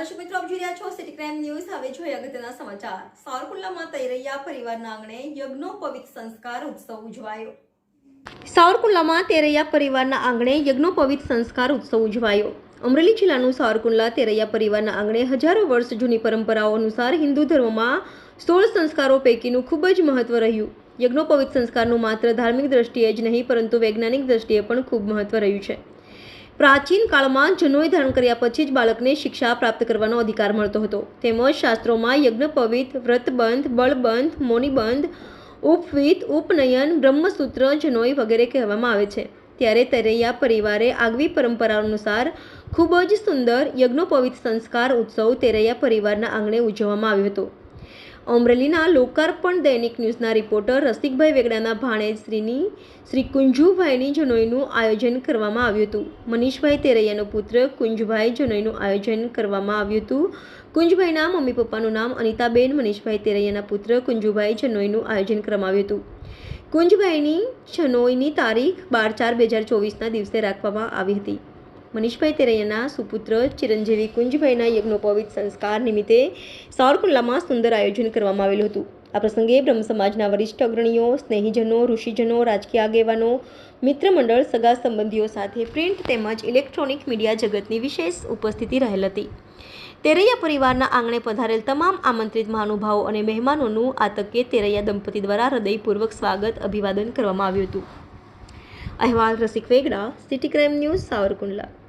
રહ્યા છો city crime news હવે જોઈએ અગત્યના સમાચાર. સાવરકુંડલામાં તૈરૈયા પરિવારના આંગણે યજ્ઞોપવિત સંસ્કાર ઉત્સવ ઉજવાયો. સાવરકુંડલામાં તેરૈયા પરિવારના આંગણે યજ્ઞોપવિત સંસ્કાર ઉત્સવ ઉજવાયો. અમરેલી જિલ્લાનું સાવરકુંડલા તેરૈયા પરિવારના આંગણે હજારો વર્ષ જૂની પરંપરાઓ અનુસાર હિન્દુ ધર્મમાં સોળ સંસ્કારો પૈકીનું ખૂબ જ મહત્વ રહ્યું. યજ્ઞોપવિત સંસ્કારનું માત્ર ધાર્મિક દ્રષ્ટિએ જ નહીં, પરંતુ વૈજ્ઞાનિક દ્રષ્ટિએ પણ ખૂબ મહત્વ રહ્યું છે. પ્રાચીન કાળમાં જનોઈ ધારણ કર્યા પછી જ બાળકને શિક્ષા પ્રાપ્ત કરવાનો અધિકાર મળતો હતો. તેમજ શાસ્ત્રોમાં યજ્ઞપવિત વ્રતબંધ, બળબંધ, મોનિબંધ, ઉપવિત, ઉપનયન, બ્રહ્મસૂત્ર, જનોઈ વગેરે કહેવામાં આવે છે. ત્યારે તરૈયા પરિવારે આગવી પરંપરા અનુસાર ખૂબ જ સુંદર યજ્ઞોપવિત સંસ્કાર ઉત્સવ તેરૈયા પરિવારના આંગણે ઉજવવામાં આવ્યો હતો. અમરેલીના લોકાર્પણ દૈનિક ન્યૂઝના રિપોર્ટર રસિકભાઈ વેગડાના ભાણેજ શ્રીની શ્રી કુંજુભાઈની જનોઈનું આયોજન કરવામાં આવ્યું હતું. મનીષભાઈ તેરૈયાનો પુત્ર કુંજભાઈ જનોઈનું આયોજન કરવામાં આવ્યું હતું. કુંજભાઈના મમ્મી પપ્પાનું નામ અનિતાબેન, મનીષભાઈ તેરૈયાના પુત્ર કુંજુભાઈ જનોઈનું આયોજન કરવામાં આવ્યું હતું. કુંજભાઈની જનોઈની તારીખ બાર ચાર બે હજાર ચોવીસના દિવસે રાખવામાં આવી હતી. મનીષભાઈ તેરૈયાના સુપુત્ર ચિરંજીવી કુંજભાઈના યજ્ઞોપવિત સંસ્કાર નિમિત્તે સાવરકુંડલામાં સુંદર આયોજન કરવામાં આવેલું હતું. આ પ્રસંગે બ્રહ્મ સમાજના વરિષ્ઠ અગ્રણીઓ, સ્નેહીજનો, ઋષિજનો, રાજકીય આગેવાનો, મિત્રમંડળ, સગા સંબંધીઓ સાથે પ્રિન્ટ તેમજ ઇલેક્ટ્રોનિક મીડિયા જગતની વિશેષ ઉપસ્થિતિ રહેલ હતી. તેરૈયા પરિવારના આંગણે પધારેલ તમામ આમંત્રિત મહાનુભાવો અને મહેમાનોનું આ તકે તેરૈયા દંપતી દ્વારા હૃદયપૂર્વક સ્વાગત અભિવાદન કરવામાં આવ્યું હતું. અહેવાલ Rasik Vegada city crime news Savarkundla